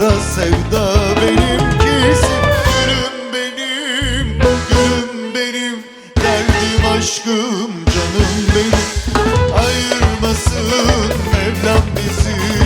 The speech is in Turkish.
kara sevda benimkisi Gülüm benim, gülüm benim Derdim aşkım, canım benim. Ayırmasın Mevlam bizi.